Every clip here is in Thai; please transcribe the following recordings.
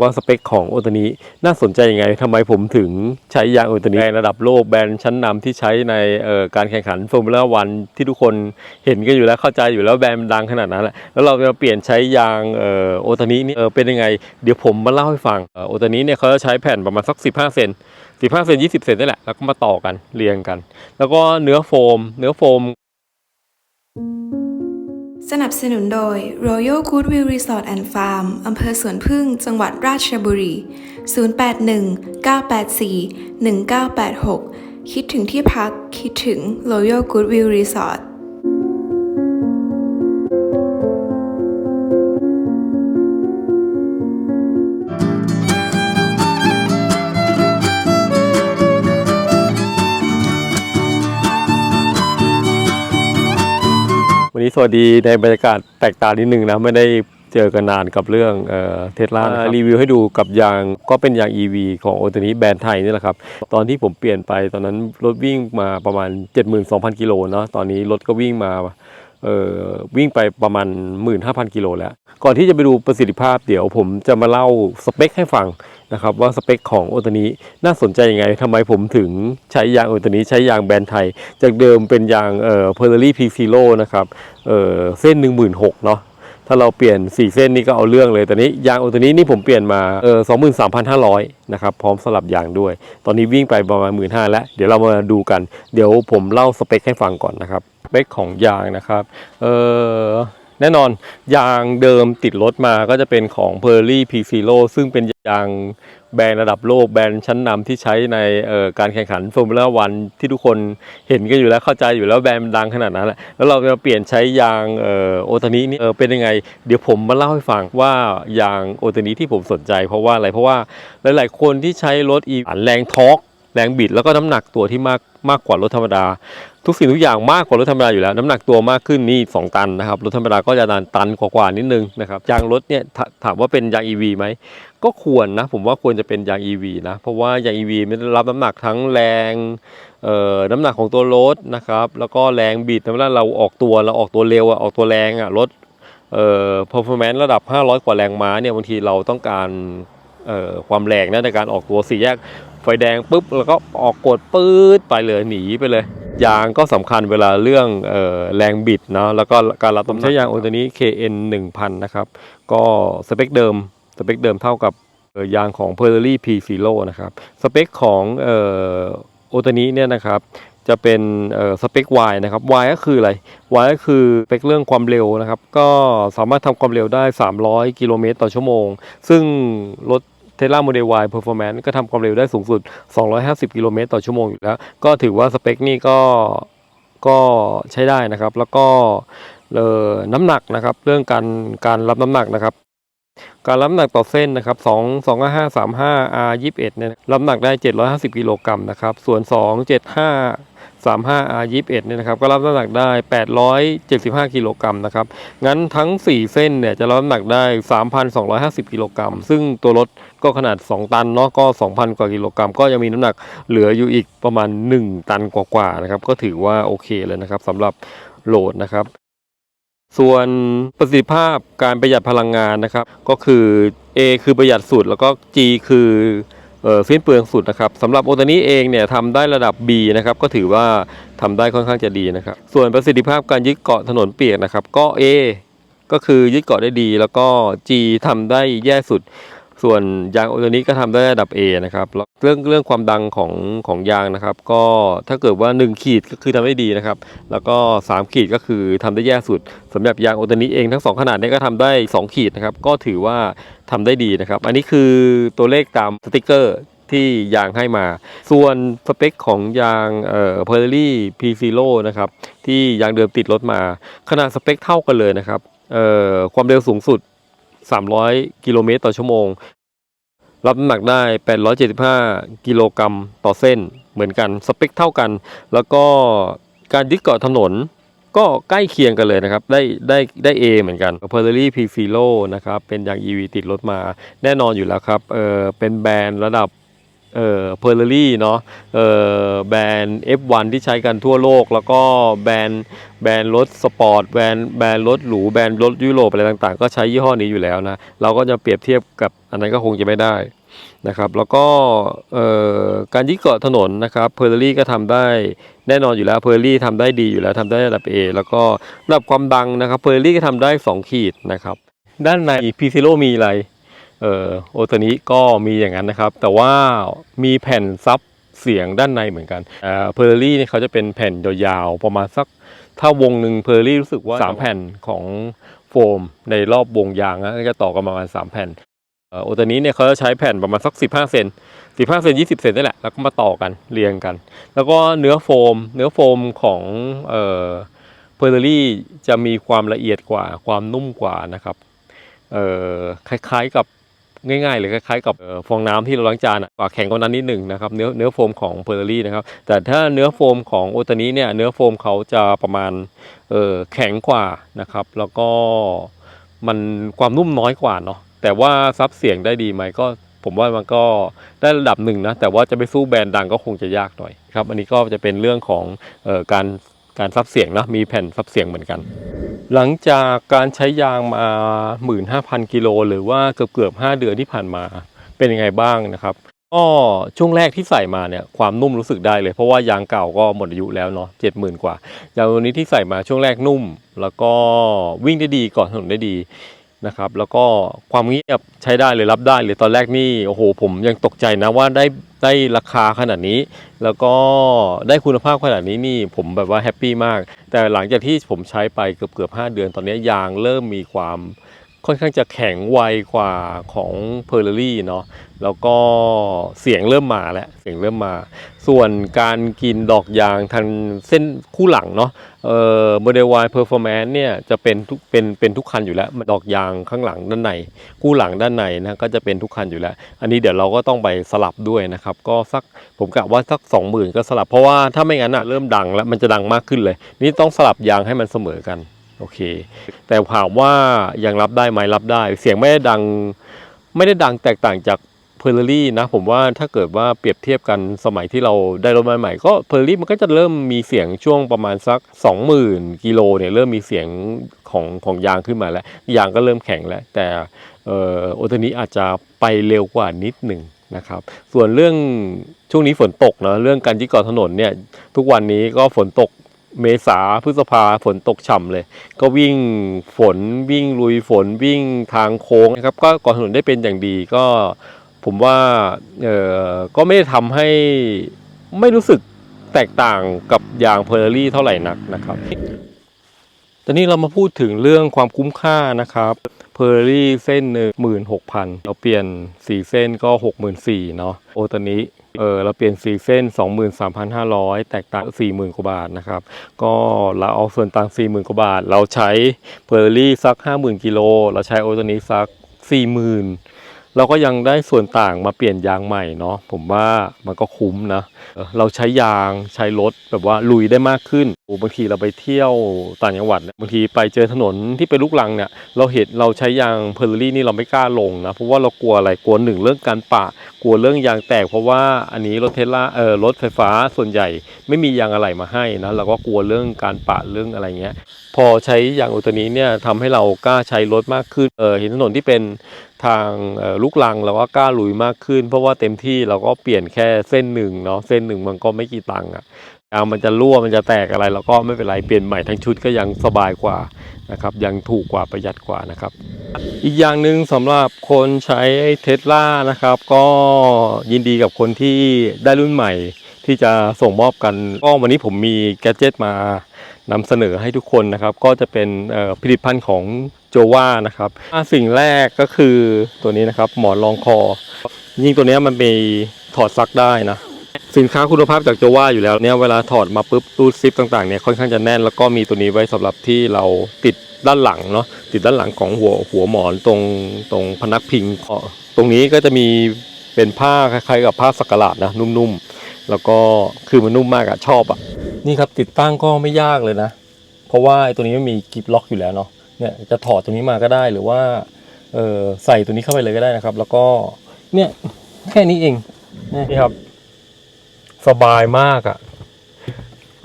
ว่าสเปคของโอตานี้น่าสนใจยังไงทำไมผมถึงใช้ยางโอตานี้ในระดับโลกแบรนด์ชั้นนำที่ใช้ในการแข่งขันฟอร์มูล่าวันที่ทุกคนเห็นกันอยู่แล้วเข้าใจอยู่แล้วแบรนด์มันดังขนาดนั้นแหละแล้วเราจะเปลี่ยนใช้ยางโอตานี้นี่เป็นยังไง เดี๋ยวผมมาเล่าให้ฟังโอตานี้เนี่ยเขาจะใช้แผ่นประมาณสัก 15 เซน15 เซน 20 เซนนี่แหละแล้วก็มาต่อกันเรียงกัน แล้วก็เนื้อโฟม เนื้อโฟม สนับสนุนโดย Royal Goodwill Resort and Farm อำเภอสวนพึ่ง จังหวัดราชบุรี 081-984-1986 คิดถึงที่พัก คิดถึง Royal Goodwill Resort วันนี้สวัสดีในบรรยากาศแตกต่างนิดนึงนะ ไม่ได้เจอกันนานกับเรื่องเทสลารีวิวให้ดูกับยางก็เป็นยาง EV ของโอตานี้แบรนด์ไทยนี่แหละครับ ตอนที่ผมเปลี่ยนไปตอนนั้นรถวิ่งมาประมาณ 72,000 กิโลเนาะตอนนี้รถก็วิ่งมาเอ่อวิ่งไปประมาณ 15,000 กิโลแล้ว ก่อนที่จะไปดูประสิทธิภาพเดี๋ยวผมจะมาเล่าสเปคให้ฟัง นะครับว่าสเปคของโอตานี้น่าสนใจยังไงทำไมผมถึงใช้ยางโอตานี้ใช้ยางแบรนด์ไทย จากเดิมเป็นยางเอ่อ p e r l e r y P Zero นะครับเอ่อเส้น 16,000เนาะถ้าเราเปลี่ยน 4 เส้นนี่ก็เอาเรื่องเลยแต่นี้ยางโอตัวนี้นี่ผมเปลี่ยนมาเออ23,500 นะครับ พร้อมสลับยางด้วย ตอนนี้วิ่งไปประมาณ 15,000แล้ว เดี๋ยวเรามาดูกัน เดี๋ยวผมเล่าสเปคให้ฟังก่อนนะครับ สเปคของยางนะครับ เออ แน่นอนยางเดิมติดรถมาก็จะเป็นของ p e r l y P Zero ซึ่งเป็นยางแบรนด์ระดับโลกแบรนด์ชั้นนำที่ใช้ในการแข่งขันฟอร์มูล่าวันที่ทุกคนเห็นกันอยู่แล้วเข้าใจอยู่แล้วแบรนด์มันดังขนาดนั้นแหละแล้วเราจะเปลี่ยนใช้ยางออโอตานีนี่เเป็นยังไง เดี๋ยวผมมาเล่าให้ฟังว่ายางโอตานีที่ผมสนใจเพราะว่าอะไรเพราะว่าหลาย ๆ คนที่ใช้รถอีแรงทอร์ก แรงบิดแล้วก็น้ำหนักตัวที่มากมากกว่ารถธรรมดา ทุกสิ่งทุกอย่างมากกว่ารถธรรมดาอยู่แล้ว น้ำหนักตัวมากขึ้นนี่ 2 ตันนะครับรถธรรมดาก็จะนานตันกว่าๆนิดนึงนะครับยางรถเนี่ยถามว่าเป็นยาง EV ไหมก็ควรนะผมว่าควรจะเป็นยาง EV นะเพราะว่ายาง EV มันได้รับน้ำหนักทั้งแรงเอ่อน้ำหนักของตัวรถนะครับแล้วก็แรงบิดเวลาเราออกตัวเราออกตัวเร็วอะออกตัวแรงอะรถเอ่อ performance ระดับ 500 กว่าแรงม้าเนี่ยบางทีเราต้องการเอ่อความแรงนะในการออกตัวสี่แยก ไฟแดงปุ๊บแล้วก็ออกกดปื๊ดไปเลยหนีไปเลย ยางก็สำคัญเวลาเรื่องเออแรงบิดเนาะแล้วก็การรับผมใช้ยางโอตัวนี้ KN 1000 นะครับ ก็สเปคเดิมสเปคเดิมเท่ากับเอ่อยางของ p e r l y P Zero นะครับสเปคของเอ่อโอตัวนี้เนี่ยนะครับจะเป็นเอ่อสเปค Y นะครับ Y ก็คืออะไร Y ก็คือสเปคเรื่องความเร็วนะครับ ก็สามารถทำความเร็วได้ 300 กิโลเมตรต่อชั่วโมง ซึ่งรถ เทสลาโมเดล Y Performance ก็ทำความเร็วได้สูงสุด 250 กิโลเมตรต่อชั่วโมงอยู่แล้ว ก็ถือว่าสเปคนี่ก็ก็ใช้ได้นะครับ แล้วก็เอ่อน้ำหนักนะครับ เรื่องการการรับน้ำหนักนะครับ การรับน้ำหนักต่อเส้นนะครับ 2 2 5 3 5 R 21เนี่ยรับน้ำหนักได้ 750 กิโลกรัมนะครับ ส่วน 2 7 5 35 R 21เนี่ยนะครับก็รับน้ำหนักได้ 875 กิโลกรัมนะครับ งั้นทั้ง 4 เส้นเนี่ยจะรับน้ำหนักได้ 3,250 กิโลกรัม ซึ่งตัวรถ ก็ขนาด 2 ตันเนาะก็ 2,000 กว่ากิโลกรัม ก็ยังมีน้ำหนักเหลืออยู่อีกประมาณ 1 ตันกว่าๆนะครับ ก็ถือว่าโอเคเลยนะครับสำหรับโหลดนะครับส่วนประสิทธิภาพการประหยัดพลังงานนะครับ ก็คือ A คือประหยัดสุด แล้วก็ G คือเออสิ้นเปลืองสุดนะครับสำหรับโอตานี้เองเนี่ยทำได้ระดับ B นะครับก็ถือว่าทำได้ค่อนข้างจะดีนะครับ ส่วนประสิทธิภาพการยึดเกาะถนนเปียกนะครับ ก็ A ก็คือยึดเกาะได้ดี แล้วก็ G ทำได้แย่สุด ส่วนยางโอตัวนี้ก็ทำได้ระดับ A นะครับแล้วเรื่องเรื่องความดังของของยางนะครับ ก็ถ้าเกิดว่า 1 ขีดก็คือทำได้ดีนะครับ แล้วก็ 3 ขีดก็คือทำได้แย่สุดสำหรับยางโอตัวนี้เองทั้ง 2 ขนาดนี้ก็ทำได้ 2 ขีดนะครับ ก็ถือว่าทำได้ดีนะครับ อันนี้คือตัวเลขตามสติกเกอร์ที่ยางให้มา ส่วนสเปคของยางเอ่อ p e r l y P Zero นะครับ ที่ยางเดิมติดรถมา ขนาดสเปคเท่ากันเลยนะครับเอ่อความเร็วสูงสุด 300 กิโลเมตรต่อชั่วโมง รับน้ำหนักได้ 875 กิโลกรัมต่อเส้นเหมือนกันสเปคเท่ากัน แล้วก็การยึดเกาะถนนก็ใกล้เคียงกันเลยนะครับ ได้ได้ได้ A เหมือนกัน p e r l y P f i l o นะครับ เป็นยาง EV ติดรถมาแน่นอนอยู่แล้วครับเออเป็นแบรนด์ระดับเอ่อ p e r l y เนาะเออแบรนด์ F1 ที่ใช้กันทั่วโลก แล้วก็แบรนด์แบรนด์รถสปอร์ตแบรนด์แบรนด์รถหรูแบรนด์รถยุโรปอะไรต่างๆ ก็ใช้ยี่ห้อนี้อยู่แล้วนะ เราก็จะเปรียบเทียบกับอันนั้นก็คงจะไม่ได้ นะครับ แล้วก็การยึดเกาะถนนนะครับเพอร์ลี่ก็ทำได้แน่นอนอยู่แล้วเพอร์ลี่ทำได้ดีอยู่แล้วทำได้ระดับ A แล้วก็ระดับความดังนะครับเพอร์ลี่ก็ทำได้ 2 ขีดนะครับ ด้านในพีซิโลมีอะไรเออโอตัวนี้ก็มีอย่างนั้นนะครับ แต่ว่ามีแผ่นซับเสียงด้านในเหมือนกันเออเพอร์ลี่เนี่ยเขาจะเป็นแผ่นยาวๆประมาณสักถ้าวงหนึ่งเพอร์ลี่รู้สึกว่า 3 แผ่นของโฟมในรอบวงยางนะก็จะต่อกันประมาณ3แผ่น โอตัวนี้เนี่ยเขาจะใช้แผ่นประมาณสัก 15 เซน15 เซน 20 เซนนี่แหละ แล้วก็มาต่อกันเรียงกัน แล้วก็เนื้อโฟม เนื้อโฟมของเอ่อเพอร์ลี่จะมีความละเอียดกว่า ความนุ่มกว่านะครับเอ่อคล้ายๆกับง่ายๆเลยคล้ายๆกับฟองน้ำที่เราล้างจานอะกว่าแข็งกว่านั้นนิดหนึ่งนะครับเนื้อเนื้อโฟมของเพอร์ลี่นะครับ แต่ถ้าเนื้อโฟมของโอตานี้เนี่ยเนื้อโฟมเขาจะประมาณเออแข็งกว่านะครับ แล้วก็มันความนุ่มน้อยกว่าเนาะ แต่ว่าซับเสียงได้ดีไหมก็ผมว่ามันก็ได้ระดับหนึ่งนะ แต่ว่าจะไปสู้แบรนด์ดังก็คงจะยากหน่อยครับ อันนี้ก็จะเป็นเรื่องของออการการซับเสียงนะมีแผ่นซับเสียงเหมือนกัน หลังจากการใช้ยางมา 15,000 กิโลหรือว่าเกือบเกือบ5เดือนที่ผ่านมาเป็นยังไงบ้างนะครับก็ช่วงแรกที่ใส่มาเนี่ยความนุ่มรู้สึกได้เลย เพราะว่ายางเก่าก็หมดอายุแล้วเนาะเจ็ดหมื่นกว่ายางตัวนี้ที่ใส่มาช่วงแรกนุ่ม แล้วก็วิ่งได้ดีก่อนถนนได้ดี นะครับ แล้วก็ความเงียบใช้ได้เลยรับได้เลยตอนแรกนี่โอ้โหผมยังตกใจนะว่าได้ได้ราคาขนาดนี้ แล้วก็ได้คุณภาพขนาดนี้นี่ผมแบบว่าแฮปปี้มาก แต่หลังจากที่ผมใช้ไปเกือบเกือบ5เดือนตอนนี้ยางเริ่มมีความ ค่อนข้างจะแข็งไวกว่าของเพอร์ลี่เนาะแล้วก็เสียงเริ่มมาแล้วเสียงเริ่มมา ส่วนการกินดอกยางทางเส้นคู่หลังเนาะเอ่อโมเดล Y Performance เนี่ยจะเป็นทุกเป็นเป็นทุกคันอยู่แล้วดอกยางข้างหลังด้านในคู่หลังด้านในนะก็จะเป็นทุกคันอยู่แล้ว อันนี้เดี๋ยวเราก็ต้องไปสลับด้วยนะครับ ก็สักผมกะว่าสัก 20,000 ก็สลับเพราะว่าถ้าไม่งั้นอะเริ่มดังแล้วมันจะดังมากขึ้นเลย นี่ต้องสลับยางให้มันเสมอกัน โอเค แต่ถามว่ายังรับได้ไหมรับได้ เสียงไม่ได้ดังไม่ได้ดังแตกต่างจากเพอร์ลี่นะผมว่าถ้าเกิดว่าเปรียบเทียบกันสมัยที่เราได้รถใหม่ๆก็เพอร์ลี่มันก็จะเริ่มมีเสียงช่วงประมาณสัก 20,000กิโลเนี่ยเริ่มมีเสียงของของยางขึ้นมาแล้ว ยางก็เริ่มแข็งแล้ว แต่เออโอตนี้อาจจะไปเร็วกว่านิดหนึ่งนะครับส่วนเรื่องช่วงนี้ฝนตกเนาะเรื่องการที่เกาะถนนเนี่ยทุกวันนี้ก็ฝนตก เมษาพฤษภาฝนตกฉ่ำเลย ก็วิ่งฝนวิ่งลุยฝนวิ่งทางโค้งนะครับ ก็ก่อถนนได้เป็นอย่างดีก็ผมว่าเออก็ไม่ได้ทำให้ไม่รู้สึกแตกต่างกับยางเพอร์รี่เท่าไหร่นักนะครับตอนนี้เรามาพูดถึงเรื่องความคุ้มค่านะครับเพอร์รี่เส้นหนึ่งหมื่นหกพันเราเปลี่ยนสี่เส้นก็หกหมื่นสี่เนาะโอตอนนี้ เออเราเปลี่ยนสี่เส้นสองหมื่นสามพันห้าร้อยแตกต่างสี่หมื่นกว่าบาทนะครับ ก็เราเอาส่วนต่าง 4 0,000 กว่าบาท เราใช้เพอร์ลี่สัก 50,000 กิโล เราใช้โอตัวนี้สัก 40,000 เราก็ยังได้ส่วนต่างมาเปลี่ยนยางใหม่เนาะผมว่ามันก็คุ้มนะ เราใช้ยางใช้รถแบบว่าลุยได้มากขึ้นบางทีเราไปเที่ยวต่างจังหวัดบางทีไปเจอถนนที่เป็นลูกรังเนี่ยเราเห็นเราใช้ยางเพอร์ลี่นี่เราไม่กล้าลงนะเพราะว่าเรากลัวอะไรกลัวหนึ่งเรื่องการปะ ลัวเรื่องยางแตก เพราะว่าอันนี้รถเทสลาเออรถไฟฟ้าส่วนใหญ่ไม่มียางอะไหล่มาให้นะเราก็กลัวเรื่องการปะเรื่องอะไรเงี้ย พอใช้ยางอุตนี้เนี่ยทำให้เรากล้าใช้รถมากขึ้นเออเห็นถนนที่เป็นทางลูกลังเราก็กล้าลุยมากขึ้น เพราะว่าเต็มที่เราก็เปลี่ยนแค่เส้นหนึ่งเนาะเส้นหนึ่งมันก็ไม่กี่ตังค์อะ ยางมันจะรั่วมันจะแตกอะไรเราก็ไม่เป็นไรเปลี่ยนใหม่ทั้งชุดก็ยังสบายกว่านะครับยังถูกกว่าประหยัดกว่านะครับ อีกอย่างหนึ่งสำหรับคนใช้เทสลานะครับ ก็ยินดีกับคนที่ได้รุ่นใหม่ที่จะส่งมอบกันก็วันนี้ผมมีแกดเจิตมานำเสนอให้ทุกคนนะครับ ก็จะเป็นผลิตภัณฑ์ของโจวานะครับสิ่งแรกก็คือตัวนี้นะครับ หมอนรองคอ ยิ่งตัวนี้มันมีถอดซักได้นะ สินค้าคุณภาพจากโจวาอยู่แล้วเนี่ยเวลาถอดมาปุ๊บรูดซิปต่างๆเนี่ยค่อนข้างจะแน่นแล้วก็มีตัวนี้ไว้สำหรับที่เราติดด้านหลังเนาะติดด้านหลังของหัวหัวหมอนตรงตรงพนักพิงเอตรงนี้ก็จะมีเป็นผ้าคล้ายๆกับผ้าสักหลาดนะนุ่มๆ แล้วก็คือมันนุ่มมากอะชอบอะนี่ครับติดตั้งก็ไม่ยากเลยนะ เพราะว่าตัวนี้มันมีกิฟล็อกอยู่แล้วเนาะเนี่ยจะถอดตัวนี้มาก็ได้หรือว่าเออใส่ตัวนี้เข้าไปเลยก็ได้นะครับ แล้วก็เนี่ยแค่นี้เองนี่ครับ สบายมากอะ่ะ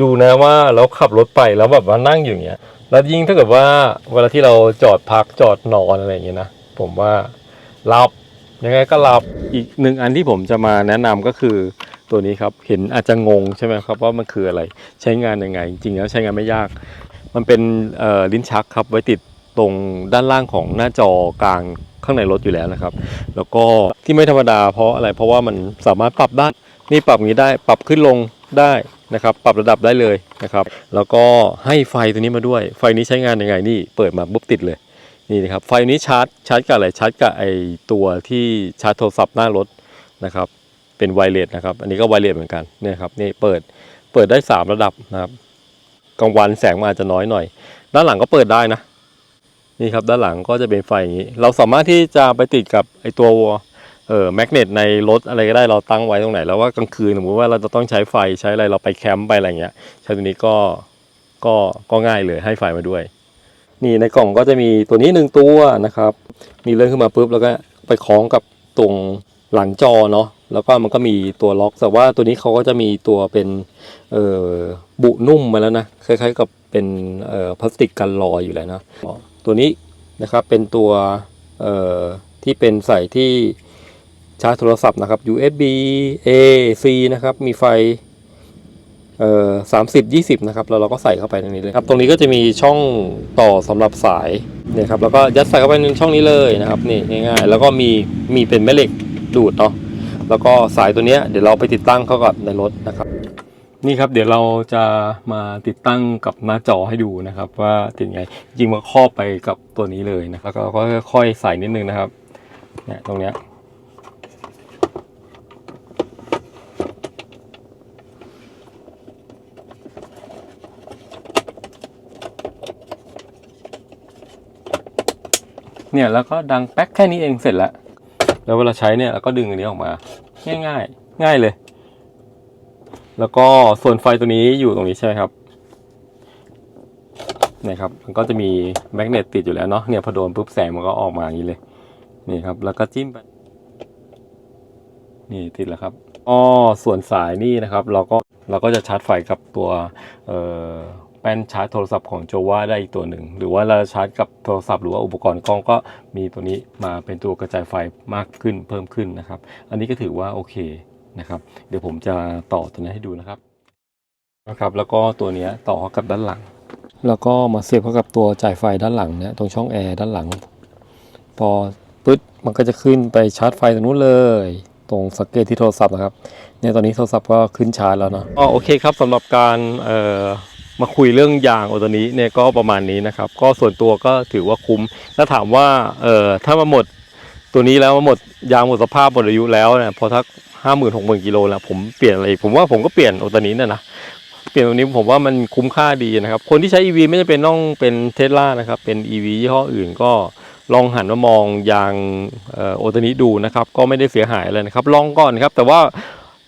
ดูนะว่าเราขับรถไปแล้วแบบว่านั่งอยู่อย่างเงี้ย แล้วยิ่งถ้าเกิดว่าเวลาที่เราจอดพักจอดนอนอะไรอย่างเงี้ยนะ ผมว่ารับยังไงก็หลับอีกหนึ่งอันที่ผมจะมาแนะนำก็คือตัวนี้ครับ เห็นอาจจะงงใช่ไหมครับว่ามันคืออะไรใช้งานยังไง จริงๆแล้วใช้งานไม่ยาก มันเป็นลิ้นชักครับไว้ติดตรงด้านล่างของหน้าจอกลางข้างในรถอยู่แล้วนะครับ แล้วก็ที่ไม่ธรรมดาเพราะอะไรเพราะว่ามันสามารถปรับได้นี่ นี่ปรับอย่างนี้ได้ปรับขึ้นลงได้นะครับ ปรับระดับได้เลยนะครับ แล้วก็ให้ไฟตัวนี้มาด้วย ไฟนี้ใช้งานยังไงนี่เปิดมาปุ๊บติดเลยนี่นะครับไฟนี้ชาร์จชาร์จกับอะไรชาร์จกับไอตัวที่ชาร์จโทรศัพท์หน้ารถนะครับ เป็นไวเลสนะครับ อันนี้ก็ไวเลสเหมือนกันเนี่ยครับนี่เปิดเปิดได้ 3 ระดับนะครับกลางวันแสงมันอาจจะน้อยหน่อย ด้านหลังก็เปิดได้นะนี่ครับด้านหลังก็จะเป็นไฟอย่างนี้ เราสามารถที่จะไปติดกับไอตัว เออแมกเนตในรถอะไรก็ได้เราตั้งไว้ตรงไหน แล้วว่ากลางคืนสมมติว่าเราจะต้องใช้ไฟใช้อะไรเราไปแคมป์ไปอะไรเงี้ยใช้ตัวนี้ก็ก็ก็ง่ายเลยให้ไฟมาด้วย นี่ในกล่องก็จะมีตัวนี้หนึ่งตัวนะครับ มีเลื่อนขึ้นมาปุ๊บแล้วก็ไปคล้องกับตรงหลังจอเนาะแล้วก็มันก็มีตัวล็อก แต่ว่าตัวนี้เขาก็จะมีตัวเป็นเอ่อบุนุ่มมาแล้วนะคล้ายๆกับเป็นเอ่อพลาสติกกันรอยอยู่แล้วนะตัวนี้นะครับเป็นตัวเอ่อที่เป็นใส่ที่ ชาร์จโทรศัพท์นะครับ USB A C นะครับมีไฟเอ่อสามสิบยี่สิบนะครับแล้วเราก็ใส่เข้าไปตรงนี้เลยครับ ตรงนี้ก็จะมีช่องต่อสำหรับสายเนี่ยครับแล้วก็ยัดใส่เข้าไปในช่องนี้เลยนะครับนี่ง่ายๆ แล้วก็มีมีเป็นแม่เหล็กดูดเนาะแล้วก็สายตัวเนี้ยเดี๋ยวเราไปติดตั้งเข้ากับในรถนะครับ นี่ครับเดี๋ยวเราจะมาติดตั้งกับหน้าจอให้ดูนะครับ ว่าติดไงจริงมันครอบไปกับตัวนี้เลยนะครับแล้วก็ค่อยๆใส่นิดนึงนะครับเนี่ยตรงเนี้ย เนี่ยแล้วก็ดังแป๊กแค่นี้เองเสร็จแล้วแล้วเวลาใช้เนี่ยเราก็ดึงอันนี้ออกมา ง่ายๆง่ายเลย แล้วก็ส่วนไฟตัวนี้อยู่ตรงนี้ใช่ไหมครับนี่ครับ มันก็จะมีแมกเนตติดอยู่แล้วเนาะเนี่ยพอโดนปุ๊บแสงมันก็ออกมาอย่างนี้เลย นี่ครับ แล้วก็จิ้มไปนี่ติดแล้วครับอ๋อส่วนสายนี่นะครับ เราก็เราก็จะชาร์จไฟกับตัวเอ่อ แป้นชาร์จโทรศัพท์ของโจวาได้อีกตัวหนึ่ง หรือว่าเราชาร์จกับโทรศัพท์หรือว่าอุปกรณ์กล้องก็มีตัวนี้มาเป็นตัวกระจายไฟมากขึ้นเพิ่มขึ้นนะครับ อันนี้ก็ถือว่าโอเคนะครับ เดี๋ยวผมจะต่อตัวนี้ให้ดูนะครับนะครับ แล้วก็ตัวเนี้ยต่อเข้ากับด้านหลัง แล้วก็มาเสียบเข้ากับตัวจ่ายไฟด้านหลังเนี่ยตรงช่องแอร์ด้านหลัง พอปึ๊ดมันก็จะขึ้นไปชาร์จไฟตรงนู้นเลยตรงสกเกตที่โทรศัพท์นะครับเนี่ยตอนนี้โทรศัพท์ก็ขึ้นชาร์จแล้วเนาะอ๋อโอเคครับสำหรับการเอ่อ มาคุยเรื่องยางโอตัวนี้เนี่ยก็ประมาณนี้นะครับ ก็ส่วนตัวก็ถือว่าคุ้ม ถ้าถามว่าเอ่อถ้ามาหมดตัวนี้แล้วมาหมดยางหมดสภาพหมดอายุแล้วเนี่ยพอทักห้าหมื่นหกหมื่นกิโลแล้วผมเปลี่ยนอะไรอีกผมว่าผมก็เปลี่ยนโอตัวนี้นะนะเปลี่ยนตัวนี้ผมว่ามันคุ้มค่าดีนะครับ คนที่ใช้ EV ไม่จำเป็นต้องเป็นเทสลานะครับ เป็น EV ยี่ห้ออื่นก็ลองหันมามองยางโอตานิดูนะครับ ก็ไม่ได้เสียหายอะไรนะครับ ลองก่อนครับ แต่ว่า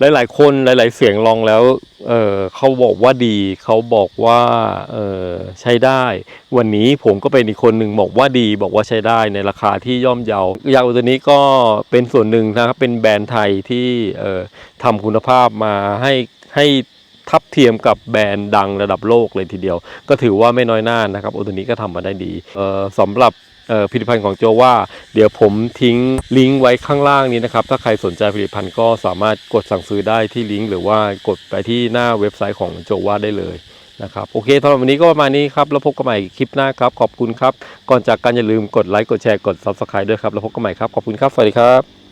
หลาย ๆ คนหลาย ๆ เสียงลองแล้วเออเขาบอกว่าดี เขาบอกว่าเออใช้ได้ วันนี้ผมก็เป็นอีกคนหนึ่งบอกว่าดี บอกว่าใช้ได้ในราคาที่ย่อมเยา ยางโอตานิก็เป็นส่วนหนึ่งนะครับ เป็นแบรนด์ไทยที่เออทำคุณภาพมาให้ให้ทับเทียมกับแบรนด์ดังระดับโลกเลยทีเดียว ก็ถือว่าไม่น้อยหน้านะครับโอตัวนี้ก็ทำมาได้ดีสำหรับ ผลิตภัณฑ์ของโจว่า เดี๋ยวผมทิ้งลิงก์ไว้ข้างล่างนี้นะครับ ถ้าใครสนใจผลิตภัณฑ์ก็สามารถกดสั่งซื้อได้ที่ลิงก์หรือว่ากดไปที่หน้าเว็บไซต์ของโจว่าได้เลยนะครับโอเคสำหรับวันนี้ก็ประมาณนี้ครับ แล้วพบกันใหม่คลิปหน้าครับ ขอบคุณครับ ก่อนจากกันอย่าลืมกดไลค์กดแชร์กดซับสไคร b e ด้วยครับ แล้วพบกันใหม่ครับ ขอบคุณครับ สวัสดีครับ